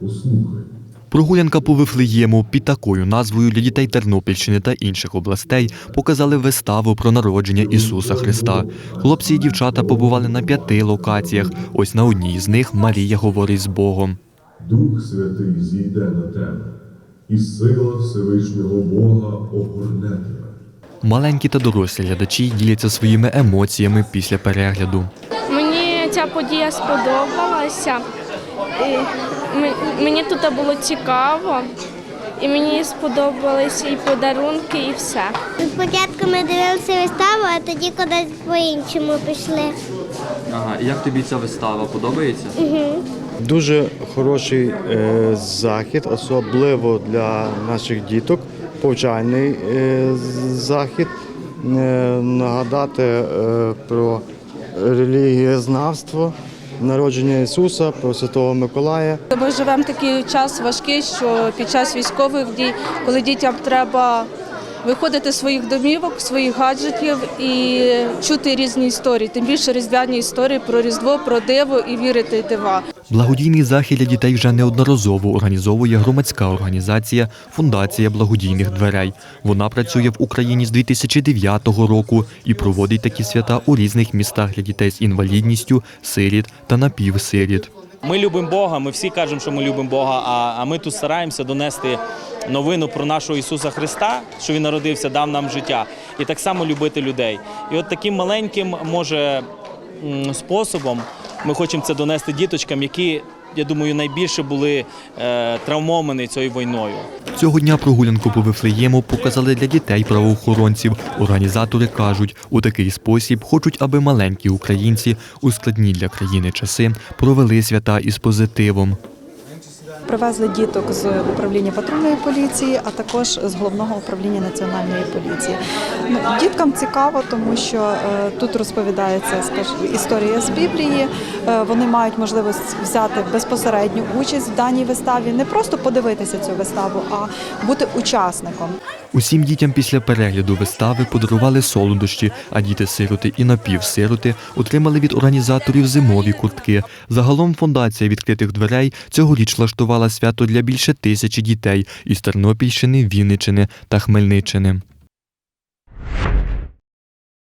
Послухай, Прогулянка по Вифлеєму під такою назвою для дітей Тернопільщини та інших областей показали виставу про народження Ісуса Христа. Хлопці і дівчата побували на п'яти локаціях. Ось на одній з них Марія говорить з Богом. Дух Святий зійде на тебе, і сила Всевишнього Бога огорне тебе. Маленькі та дорослі глядачі діляться своїми емоціями після перегляду. Мені ця подія сподобалася. І мені тут було цікаво, і мені сподобалися і подарунки, і все. Спочатку ми дивилися виставу, а тоді кудись по-іншому пішли. Ага, і як тобі ця вистава подобається? Дуже хороший е, захід, особливо для наших діток, повчальний е, захід. Е, нагадати е, про релігієзнавство, народження Ісуса, про Святого Миколая. Ми живемо такий час важкий, що під час військових дій, коли дітям треба виходити з своїх домівок, своїх гаджетів і чути різні історії, тим більше різдвяні історії про Різдво, про диво і вірити дива. Благодійний захід для дітей вже неодноразово організовує громадська організація Фундація благодійних дверей. Вона працює в Україні з 2009 року і проводить такі свята у різних містах для дітей з інвалідністю, сиріт та напівсиріт. Ми любимо Бога, ми всі кажемо, що ми любимо Бога, а, ми тут стараємося донести новину про нашого Ісуса Христа, що Він народився, дав нам життя, і так само любити людей. І от таким маленьким, може, способом ми хочемо це донести діточкам, які, я думаю, найбільше були е, травмовані цією війною. Цього дня прогулянку по Вифлеєму показали для дітей правоохоронців. Організатори кажуть, у такий спосіб хочуть, аби маленькі українці у складні для країни часи провели свята із позитивом. Привезли діток з управління патрульної поліції, а також з головного управління національної поліції. Ну, діткам цікаво, тому що е, тут розповідається скаж- історія з Біблії. Е, вони мають можливість взяти безпосередню участь в даній виставі, не просто подивитися цю виставу, а бути учасником. Усім дітям після перегляду вистави подарували солодощі, а діти-сироти і напівсироти отримали від організаторів зимові куртки. Загалом фундація відкритих дверей цьогоріч влаштувала свято для більше тисячі дітей із Тернопільщини, Вінничини та Хмельниччини.